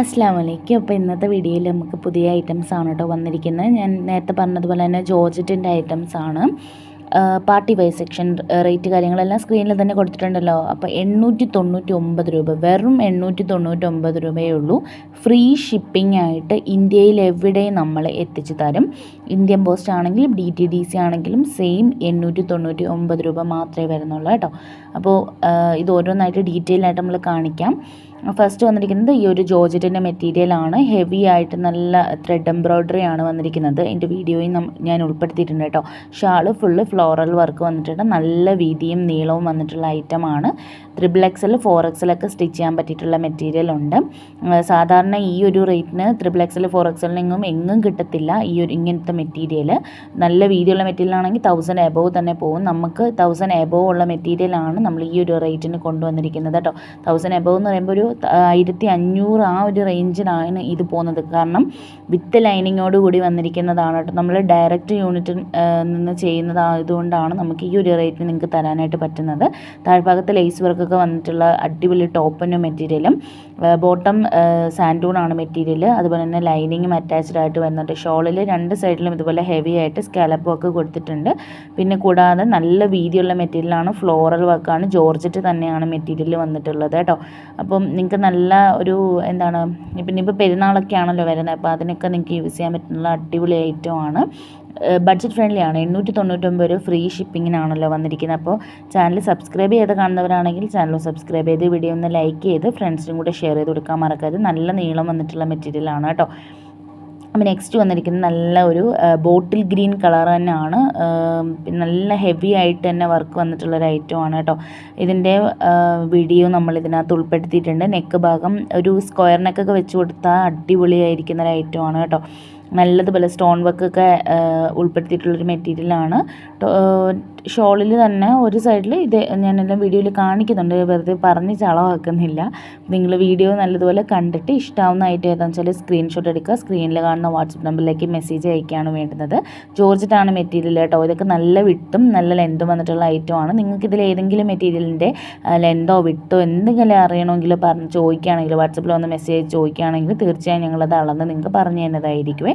അസ്സാം വലൈക്കും അപ്പോൾ ഇന്നത്തെ വീഡിയോയിൽ നമുക്ക് പുതിയ ഐറ്റംസ് ആണ് കേട്ടോ വന്നിരിക്കുന്നത്. ഞാൻ നേരത്തെ പറഞ്ഞതുപോലെ തന്നെ ജോർജറ്റിന്റെ ഐറ്റംസ് ആണ്. പാർട്ടി വൈസ് സെക്ഷൻ റേറ്റ് കാര്യങ്ങളെല്ലാം സ്ക്രീനിൽ തന്നെ കൊടുത്തിട്ടുണ്ടല്ലോ. അപ്പോൾ എണ്ണൂറ്റി തൊണ്ണൂറ്റി ഒമ്പത് രൂപ വെറും എണ്ണൂറ്റി തൊണ്ണൂറ്റി ഒമ്പത് രൂപയേ ഉള്ളൂ. ഫ്രീ ഷിപ്പിംഗ് ആയിട്ട് ഇന്ത്യയിൽ എവിടെയും നമ്മൾ എത്തിച്ചു തരും? ഇന്ത്യൻ പോസ്റ്റ് ആണെങ്കിലും ഡി ടി ഡി സി ആണെങ്കിലും സെയിം എണ്ണൂറ്റി തൊണ്ണൂറ്റി ഒമ്പത് രൂപ മാത്രമേ വരുന്നുള്ളൂ കേട്ടോ. അപ്പോൾ ഇത് ഓരോന്നായിട്ട് ഡീറ്റെയിൽ ആയിട്ട് നമ്മൾ കാണിക്കാം. ഫസ്റ്റ് വന്നിരിക്കുന്നത് ഈ ഒരു ജോജറ്റിന്റെ മെറ്റീരിയൽ ആണ്. ഹെവി ആയിട്ട് നല്ല ത്രെഡ് എംബ്രോയ്ഡറി ആണ് വന്നിരിക്കുന്നത്. എന്റെ വീഡിയോയും ഞാൻ ഉൾപ്പെടുത്തിയിട്ടുണ്ട് കേട്ടോ. ഷാൾ ഫുള്ള് ഫ്ലോറൽ വർക്ക് വന്നിട്ടുണ്ട്. നല്ല വീതിയും നീളവും വന്നിട്ടുള്ള ഐറ്റമാണ് ത്രിബിൾ എക്സൽ ഫോർ എക്സലൊക്കെ സ്റ്റിച്ച് ചെയ്യാൻ പറ്റിയിട്ടുള്ള മെറ്റീരിയൽ ഉണ്ട്. സാധാരണ ഈ ഒരു റേറ്റിന് ത്രിബിൾ എക്സൽ ഫോർ എക്സലിനെങ്ങും എങ്ങും കിട്ടത്തില്ല ഈ ഒരു ഇങ്ങനത്തെ മെറ്റീരിയൽ നല്ല വീതിയുള്ള മെറ്റീരിയൽ ആണെങ്കിൽ തൗസൻഡ് എബോവ് തന്നെ പോകും. നമുക്ക് തൗസൻഡ് എബോവ് ഉള്ള മെറ്റീരിയലാണ് നമ്മൾ ഈ ഒരു റേറ്റിന് കൊണ്ടുവന്നിരിക്കുന്നത് കേട്ടോ. തൗസൻഡ് എബവ് എന്ന് പറയുമ്പോൾ ഒരു ആയിരത്തി അഞ്ഞൂറ് ആ ഒരു റേഞ്ചിലാണ് ഇത് പോകുന്നത്. കാരണം വിത്ത് ലൈനിങ്ങോട് കൂടി വന്നിരിക്കുന്നതാണ് കേട്ടോ. നമ്മൾ ഡയറക്റ്റ് യൂണിറ്റിൽ നിന്ന് ചെയ്യുന്നതായതുകൊണ്ടാണ് നമുക്ക് ഈ ഒരു റേറ്റിന് നിങ്ങൾക്ക് തരാനായിട്ട് പറ്റുന്നത്. താഴ്ഭാഗത്ത് ലേസ് വർക്കൊക്കെ വന്നിട്ടുള്ള അടിപൊളി ടോപ്പിന്റെ മെറ്റീരിയലും ബോട്ടം ആണ് മെറ്റീരിയൽ അതുപോലെ തന്നെ ലൈനിങ്ങും അറ്റാച്ച്ഡ് ആയിട്ട് വരുന്നുണ്ട്. ഷോളിൽ രണ്ട് സൈഡിലും ഇതുപോലെ ഹെവി ആയിട്ട് സ്കാലപ്പ് വർക്ക് കൊടുത്തിട്ടുണ്ട്. പിന്നെ കൂടാതെ നല്ല വീതിയുള്ള മെറ്റീരിയലാണ് ഫ്ലോറൽ വർക്കാണ് ജോർജറ്റ് തന്നെയാണ് മെറ്റീരിയൽ വന്നിട്ടുള്ളത് കേട്ടോ. അപ്പം നിങ്ങൾക്ക് നല്ല ഒരു എന്താണ് പിന്നെ ഇപ്പോൾ പെരുന്നാളൊക്കെ ആണല്ലോ വരുന്നത് അപ്പോൾ അതിനൊക്കെ നിങ്ങൾക്ക് യൂസ് ചെയ്യാൻ പറ്റുന്ന അടിപൊളി ഐറ്റമാണ് ബഡ്ജറ്റ് ഫ്രണ്ട്ലി ആണ്. എണ്ണൂറ്റി തൊണ്ണൂറ്റൊമ്പത് രൂപ ഫ്രീ ഷിപ്പിങ്ങിനാണല്ലോ വന്നിരിക്കുന്നത്. അപ്പോൾ ചാനൽ സബ്സ്ക്രൈബ് ചെയ്ത് കാണുന്നവരാണെങ്കിൽ ചാനൽ സബ്സ്ക്രൈബ് ചെയ്ത് വീഡിയോ ഒന്ന് ലൈക്ക് ചെയ്ത് ഫ്രണ്ട്സിനും കൂടെ ഷെയർ ചെയ്ത് കൊടുക്കാൻ മറക്കരുത്. നല്ല നീളം വന്നിട്ടുള്ള മെറ്റീരിയലാണ് കേട്ടോ. അപ്പോൾ നെക്സ്റ്റ് വന്നിരിക്കുന്നത് നല്ല ഒരു ബോട്ടിൽ ഗ്രീൻ കളർ തന്നെയാണ്. നല്ല ഹെവി ആയിട്ട് തന്നെ വർക്ക് വന്നിട്ടുള്ള ഒരു ഐറ്റമാണ് കേട്ടോ. ഇതിന്റെ വീഡിയോ നമ്മൾ ഇതിനകത്ത് ഉൾപ്പെടുത്തിയിട്ടുണ്ട്. നെക്ക് ഭാഗം ഒരു സ്ക്വയർ നെക്കൊക്കെ വെച്ച് കൊടുത്താൽ അടിപൊളിയായിരിക്കുന്ന ഒരു ഐറ്റമാണ് കേട്ടോ. നല്ലതുപോലെ സ്റ്റോൺ വർക്ക് വർക്കൊക്കെ ഉൾപ്പെടുത്തിയിട്ടുള്ളൊരു മെറ്റീരിയലാണ്. ഷോളിൽ തന്നെ ഒരു സൈഡിൽ ഇത് ഞാനെല്ലാം വീഡിയോയിൽ കാണിക്കുന്നുണ്ട്. വെറുതെ പറഞ്ഞ് ചളവാക്കുന്നില്ല. നിങ്ങൾ വീഡിയോ നല്ലതുപോലെ കണ്ടിട്ട് ഇഷ്ടമാവുന്ന ഐറ്റം ഏതാണെന്ന് വെച്ചാൽ സ്ക്രീൻഷോട്ട് എടുക്കുക. സ്ക്രീനിൽ കാണുന്ന വാട്സപ്പ് നമ്പറിലേക്ക് മെസ്സേജ് അയക്കുകയാണ് വേണ്ടുന്നത്. ജോർജറ്റാണ് മെറ്റീരിയൽ കേട്ടോ. ഇതൊക്കെ നല്ല വിട്ടും നല്ല ലെന്തും വന്നിട്ടുള്ള ഐറ്റമാണ് നിങ്ങൾക്ക് ഇതിൽ ഏതെങ്കിലും മെറ്റീരിയലിന്റെ ലെന്തോ വിട്ടോ എന്തെങ്കിലും അറിയണമെങ്കിൽ പറഞ്ഞ് ചോദിക്കുകയാണെങ്കിൽ വാട്സപ്പിൽ വന്ന് മെസ്സേജ് ചോദിക്കുകയാണെങ്കിൽ തീർച്ചയായും ഞങ്ങളത് അളന്ന് നിങ്ങൾക്ക് പറഞ്ഞു തരുന്നതായിരിക്കുമേ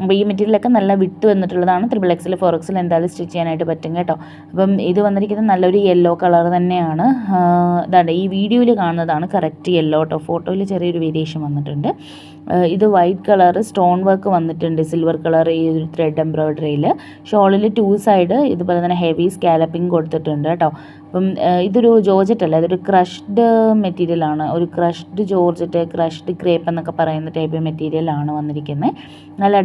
അപ്പോൾ ഈ മെറ്റീരിയലൊക്കെ നല്ല വിട്ട് വന്നിട്ടുള്ളതാണ്. ത്രിബിൾ എക്സിൽ ഫോർ എക്സിൽ എന്തായാലും സ്റ്റിച്ച് ചെയ്യാനായിട്ട് പറ്റും കേട്ടോ. അപ്പം ഇത് വന്നിരിക്കുന്നത് നല്ലൊരു യെല്ലോ കളർ തന്നെയാണ്. ഇതാണ് ഈ വീഡിയോയിൽ കാണുന്നതാണ് കറക്റ്റ് യെല്ലോ കേട്ടോ ഫോട്ടോയിൽ ചെറിയൊരു വേരിയേഷൻ വന്നിട്ടുണ്ട്. ഇത് വൈറ്റ് കളർ സ്റ്റോൺ വർക്ക് വന്നിട്ടുണ്ട് സിൽവർ കളർ ഈ ഒരു ത്രെഡ് എംബ്രോയ്ഡറിയിൽ ഷോളിൽ ടു സൈഡ് ഇതുപോലെ തന്നെ ഹെവി സ്കാലപ്പിംഗ് കൊടുത്തിട്ടുണ്ട് കേട്ടോ. അപ്പം ഇതൊരു ജോർജറ്റ് അല്ല ഇതൊരു ക്രഷ്ഡ് മെറ്റീരിയലാണ് ഒരു ക്രഷ്ഡ് ജോർജറ്റ് ക്രഷ്ഡ് ക്രേപ്പ് എന്നൊക്കെ പറയുന്ന ടൈപ്പ് മെറ്റീരിയലാണ് വന്നിരിക്കുന്നത്. നല്ല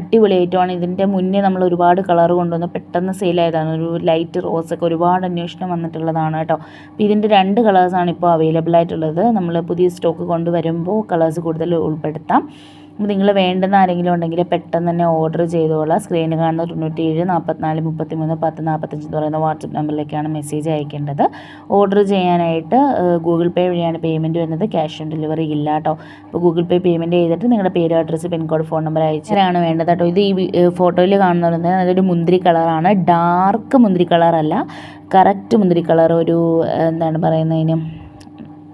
ഐറ്റമാണ് ഇതിന്റെ മുന്നേ നമ്മൾ ഒരുപാട് കളർ കൊണ്ടുവന്ന്. പെട്ടെന്ന് സെയിലായതാണ് ഒരു ലൈറ്റ് റോസൊക്കെ ഒരുപാട് അന്വേഷണം വന്നിട്ടുള്ളതാണ് കേട്ടോ. അപ്പോൾ ഇതിന്റെ രണ്ട് കളേഴ്സാണ് ഇപ്പോൾ അവൈലബിൾ ആയിട്ടുള്ളത്. നമ്മൾ പുതിയ സ്റ്റോക്ക് കൊണ്ടുവരുമ്പോൾ കളേഴ്സ് കൂടുതൽ ഉൾപ്പെടുത്താം. അപ്പോൾ നിങ്ങൾ വേണ്ടുന്ന ആരെങ്കിലും ഉണ്ടെങ്കിൽ പെട്ടെന്ന് തന്നെ ഓർഡർ ചെയ്തോളാം. സ്ക്രീനിൽ കാണുന്ന തൊണ്ണൂറ്റി ഏഴ് നാൽപ്പത്തിനാല് മുപ്പത്തി മൂന്ന് പത്ത് നാൽപ്പത്തഞ്ച് എന്ന് പറയുന്ന വാട്സപ്പ് നമ്പറിലേക്കാണ് മെസ്സേജ് അയക്കേണ്ടത്. ഓർഡർ ചെയ്യാനായിട്ട് ഗൂഗിൾ പേ വഴിയാണ് പേയ്മെന്റ് വരുന്നത്. ക്യാഷ് ഓൺ ഡെലിവറി ഇല്ല കേട്ടോ അപ്പോൾ ഗൂഗിൾ പേ പേയ്മെന്റ് ചെയ്തിട്ട് നിങ്ങളുടെ പേര് അഡ്രസ്സ് പിൻകോഡ് ഫോൺ നമ്പർ അയച്ചാണ് വേണ്ടത് കേട്ടോ ഇത് ഈ ഫോട്ടോയിൽ കാണുന്നത് അതൊരു മുന്തിരി കളറാണ് ഡാർക്ക് മുന്തിരി കളറല്ല കറക്റ്റ് മുന്തിരി കളർ ഒരു എന്താണ് പറയുന്നതിന്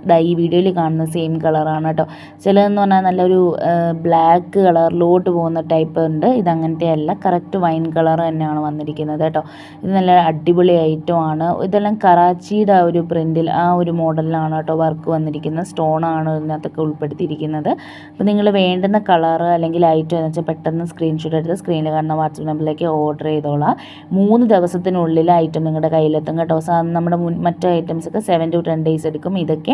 ദാ വീഡിയോയിൽ കാണുന്ന സെയിം കളറാണ് കേട്ടോ. ചിലതെന്ന് പറഞ്ഞാൽ നല്ലൊരു ബ്ലാക്ക് കളറിലോട്ട് പോകുന്ന ടൈപ്പ് ഉണ്ട്. ഇതങ്ങനത്തെ അല്ല കറക്റ്റ് വൈൻ കളർ തന്നെയാണ് വന്നിരിക്കുന്നത് കേട്ടോ. ഇത് നല്ല അടിപൊളി ഐറ്റമാണ് ഇതെല്ലാം കറാച്ചിയുടെ ആ ഒരു പ്രിന്റിൽ ആ ഒരു മോഡലിലാണ് കേട്ടോ വർക്ക് വന്നിരിക്കുന്നത്. സ്റ്റോണാണ് ഇതിനകത്തൊക്കെ ഉൾപ്പെടുത്തിയിരിക്കുന്നത്. അപ്പോൾ നിങ്ങൾ വേണ്ടുന്ന കളറ് അല്ലെങ്കിൽ ഐറ്റം എന്ന് വെച്ചാൽ പെട്ടെന്ന് സ്ക്രീൻഷോട്ട് എടുത്ത് സ്ക്രീനിൽ കാണുന്ന വാട്സപ്പ് നമ്പറിലേക്ക് ഓർഡർ ചെയ്തോളാം. മൂന്ന് ദിവസത്തിനുള്ളിൽ ഐറ്റം നിങ്ങളുടെ കയ്യിലെത്തും കേട്ടോ. നമ്മുടെ മുൻ മറ്റു ഐറ്റംസൊക്കെ സെവൻ ടു ടെൻ ഡേയ്സ് എടുക്കും. ഇതൊക്കെ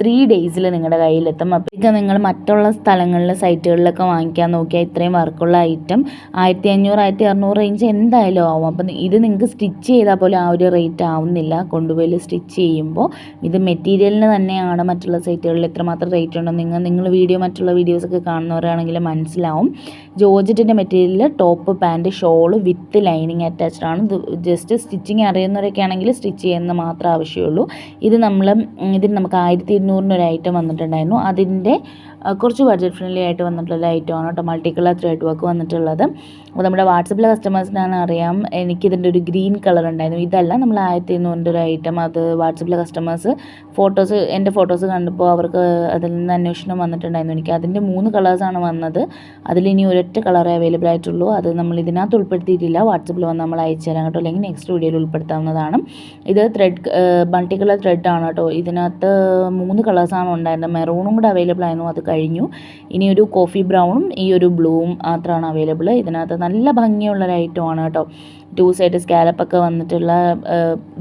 ത്രീ ഡേയ്സിൽ നിങ്ങളുടെ കയ്യിലെത്തും. അപ്പോൾ ഇത് നിങ്ങൾ മറ്റുള്ള സ്ഥലങ്ങളിൽ സൈറ്റുകളിലൊക്കെ വാങ്ങിക്കാൻ നോക്കിയാൽ ഇത്രയും വർക്കുള്ള ഐറ്റം ആയിരത്തി അഞ്ഞൂറ് ആയിരത്തി അറുന്നൂറ് റേഞ്ച് എന്തായാലും ആവും. അപ്പം ഇത് നിങ്ങൾക്ക് സ്റ്റിച്ച് ചെയ്താൽ പോലും ആ ഒരു റേറ്റ് ആവുന്നില്ല. കൊണ്ടുപോയി സ്റ്റിച്ച് ചെയ്യുമ്പോൾ ഇത് മെറ്റീരിയലിന് തന്നെയാണ് മറ്റുള്ള സൈറ്റുകളിൽ എത്രമാത്രം റേറ്റ് ഉണ്ടോ? നിങ്ങൾ നിങ്ങൾ വീഡിയോ മറ്റുള്ള വീഡിയോസൊക്കെ കാണുന്നവരാണെങ്കിൽ മനസ്സിലാവും. ജോർജറ്റിന്റെ മെറ്റീരിയലിൽ top pant shawl with lining attached ആണ്. ജസ്റ്റ് സ്റ്റിച്ചിങ് അറിയുന്നവരൊക്കെ ആണെങ്കിൽ സ്റ്റിച്ച് ചെയ്യുന്ന മാത്രമേ ആവശ്യമുള്ളൂ. ഇത് നമ്മൾ ഇതിന് നമുക്ക് ആയിരത്തി ഇരുന്നൂറിന് ഒരു ഐറ്റം വന്നിട്ടുണ്ടായിരുന്നു. അതിന്റെ കുറച്ച് ബഡ്ജറ്റ് ഫ്രണ്ട്ലി ആയിട്ട് വന്നിട്ടുള്ള ഐറ്റമാണ് കേട്ടോ. മൾട്ടി കളർ ത്രെഡ് വർക്ക് വന്നിട്ടുള്ളത്. അപ്പോൾ നമ്മുടെ വാട്സപ്പിലെ കസ്റ്റമേഴ്സിനാണ് അറിയാം എനിക്കിതിന്റെ ഒരു ഗ്രീൻ കളർ ഉണ്ടായിരുന്നു. ഇതല്ല നമ്മൾ ആയിരത്തി എണ്ണൂറിന്റെ ഒരു ഐറ്റം അത് വാട്സപ്പിലെ കസ്റ്റമേഴ്സ് ഫോട്ടോസ് എന്റെ ഫോട്ടോസ് കണ്ടപ്പോൾ അവർക്ക് അതിൽ നിന്ന് അന്വേഷണം വന്നിട്ടുണ്ടായിരുന്നു. എനിക്ക് അതിന്റെ മൂന്ന് കളേഴ്സാണ് വന്നത്. അതിലിനി ഒരൊറ്റ കളറേ അവൈലബിൾ ആയിട്ടുള്ളൂ. അത് നമ്മൾ ഇതിനകത്ത് ഉൾപ്പെടുത്തിയിട്ടില്ല. വാട്സപ്പിൽ വന്ന് നമ്മൾ അയച്ചു തരാം കേട്ടോ. അല്ലെങ്കിൽ നെക്സ്റ്റ് വീഡിയോയിൽ ഉൾപ്പെടുത്താവുന്നതാണ്. ഇത് ത്രെഡ് മൾട്ടി കളർ ത്രെഡ് ആണ് കേട്ടോ. ഇതിനകത്ത് മൂന്ന് കളേഴ്സാണ് ഉണ്ടായിരുന്നത്. മെറൂണും കൂടെ അവൈലബിൾ ആയിരുന്നു. അത് കഴിഞ്ഞു. ഇനി ഒരു കോഫി ബ്രൗണും ഈ ഒരു ബ്ലൂവും മാത്രമാണ് അവൈലബിൾ ഇതിനകത്ത് നല്ല ഭംഗിയുള്ള ഒരു ഐറ്റമാണ് കേട്ടോ ടു സൈഡ് സ്കാലപ്പൊക്കെ വന്നിട്ടുള്ള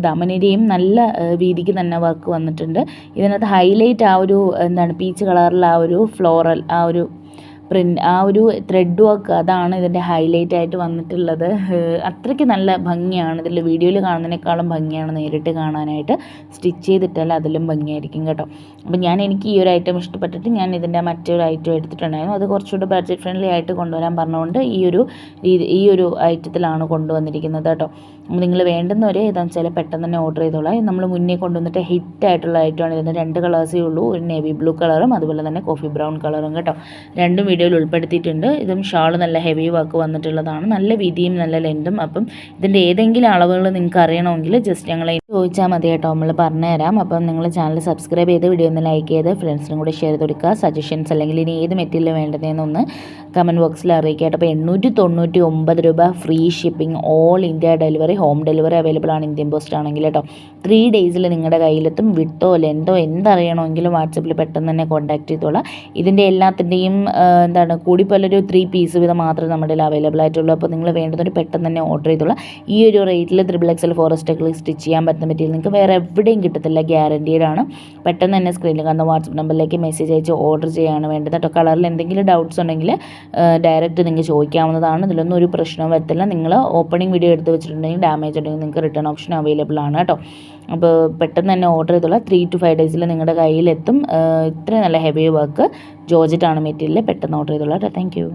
ദമനിരിയും നല്ല രീതിക്ക് തന്നെ വർക്ക് വന്നിട്ടുണ്ട്. ഇതിനകത്ത് ഹൈലൈറ്റ് ആ ഒരു എന്താണ് പീച്ച് കളറിൽ ആ ഒരു ഫ്ലോറൽ ആ ഒരു പ്രിന്റ് ആ ഒരു ത്രെഡ് വർക്ക് അതാണ് ഇതിന്റെ ഹൈലൈറ്റ് ആയിട്ട് വന്നിട്ടുള്ളത്. അത്രയ്ക്ക് നല്ല ഭംഗിയാണ്. ഇതിൽ വീഡിയോയിൽ കാണുന്നതിനേക്കാളും ഭംഗിയാണ് നേരിട്ട് കാണാനായിട്ട്. സ്റ്റിച്ച് ചെയ്തിട്ടാൽ അതിലും ഭംഗിയായിരിക്കും കേട്ടോ. അപ്പം ഞാൻ എനിക്ക് ഈ ഒരു ഐറ്റം ഇഷ്ടപ്പെട്ടിട്ട് ഞാൻ ഇതിന്റെ മറ്റൊരു ഐറ്റം എടുത്തിട്ടുണ്ടായിരുന്നു. അത് കുറച്ചുകൂടി ബഡ്ജറ്റ് ഫ്രണ്ട്ലി ആയിട്ട് കൊണ്ടുവരാൻ പറഞ്ഞുകൊണ്ട് ഈ ഒരു രീതി ഈ ഒരു ഐറ്റത്തിലാണ് കൊണ്ടുവന്നിരിക്കുന്നത് കേട്ടോ. അപ്പോൾ നിങ്ങൾ വേണ്ടുന്നവരെ ഏതാണെന്ന് വെച്ചാൽ പെട്ടെന്ന് തന്നെ ഓർഡർ ചെയ്തോളാം. നമ്മൾ മുന്നേ കൊണ്ടുവന്നിട്ട് ഹിറ്റ് ആയിട്ടുള്ള ഐറ്റമാണ് ഇതിന് രണ്ട് കളേഴ്സേ ഉള്ളൂ. ഒരു നേവി ബ്ലൂ കളറും അതുപോലെ തന്നെ കോഫി ബ്രൗൺ കളറും കേട്ടോ. രണ്ടും വീഡിയോയിൽ ഉൾപ്പെടുത്തിയിട്ടുണ്ട്. ഇതും ഷാൾ നല്ല ഹെവി വർക്ക് വന്നിട്ടുള്ളതാണ്. നല്ല വീതിയും നല്ല ലെൻത്തും അപ്പം ഇതിന്റെ ഏതെങ്കിലും അളവുകൾ നിങ്ങൾക്ക് അറിയണമെങ്കിൽ ജസ്റ്റ് ഞങ്ങളെ ചോദിച്ചാൽ മതി കേട്ടോ. നമ്മൾ പറഞ്ഞുതരാം. അപ്പം നിങ്ങൾ ചാനൽ സബ്സ്ക്രൈബ് ചെയ്ത് വീഡിയോ ഒന്ന് ലൈക്ക് ചെയ്ത് ഫ്രണ്ട്സിനും കൂടി ഷെയർ കൊടുക്കുക. സജഷൻസ് അല്ലെങ്കിൽ ഇനി ഏത് മെറ്റീരിയൽ വേണ്ടതെന്നൊന്ന് കമന്റ് ബോക്സിൽ അറിയിക്കുക അപ്പോൾ എണ്ണൂറ്റി തൊണ്ണൂറ്റി ഒമ്പത് രൂപ free shipping all India delivery home delivery available ആണ് ഇന്ത്യൻ പോസ്റ്റ് ആണെങ്കിൽ കേട്ടോ. ത്രീ ഡേയ്സിൽ നിങ്ങളുടെ കയ്യിലെത്തും. വിട്ടോ ലെന്തോ എന്തറിയണമെങ്കിലും വാട്സപ്പിൽ പെട്ടെന്ന് തന്നെ കോൺടാക്ട് ചെയ്തോളാം. ഇതിന്റെ എല്ലാത്തിന്റെയും എന്താണ് കൂടിപ്പോലൊരു ത്രീ പീസ് വീതം മാത്രമേ നമ്മുടെ അവൈലബിൾ ആയിട്ടുള്ളൂ. അപ്പോൾ നിങ്ങൾ വേണ്ടതൊരു പെട്ടെന്ന് തന്നെ ഓർഡർ ചെയ്തോളാം. ഈ ഒരു റേറ്റിൽ ത്രിബിൾ എക്സൽ ഫോറസ്റ്റ് ഒക്കെ സ്റ്റിച്ച് ചെയ്യാൻ പറ്റുന്ന മെറ്റീരിയൽ നിങ്ങൾക്ക് വേറെ എവിടെയും കിട്ടത്തില്ല. ഗ്യാരന്റീഡ് ആണ്. പെട്ടെന്ന് തന്നെ സ്ക്രീനിൽ കാണുന്ന വാട്സപ്പ് നമ്പറിലേക്ക് മെസ്സേജ് അയച്ച് ഓർഡർ ചെയ്യാണ് വേണ്ടത്. കേട്ടോ കളറിൽ എന്തെങ്കിലും ഡൗട്ട്സ് ഉണ്ടെങ്കിൽ ഡയറക്റ്റ് നിങ്ങൾക്ക് ചോദിക്കാവുന്നതാണ്. ഇതിലൊന്നും ഒരു പ്രശ്നവും വരത്തില്ല. നിങ്ങൾ ഓപ്പണിംഗ് വീഡിയോ എടുത്ത് വെച്ചിട്ടുണ്ടെങ്കിൽ ഡാമേജ് ഉണ്ടെങ്കിൽ നിങ്ങൾക്ക് റിട്ടേൺ ഓപ്ഷൻ അവൈലബിൾ ആണ് കേട്ടോ. അപ്പോൾ പെട്ടെന്ന് തന്നെ ഓർഡർ ചെയ്തോളാം. ത്രീ ടു ഫൈവ് ഡേയ്സിൽ നിങ്ങളുടെ കയ്യിലെത്തും ഇത്രയും നല്ല ഹെവി വർക്ക് ജോർജറ്റാണ് മെറ്റീരിയൽ പെട്ടെന്ന് ഓർഡർ ചെയ്തോളാം കേട്ടോ താങ്ക് യു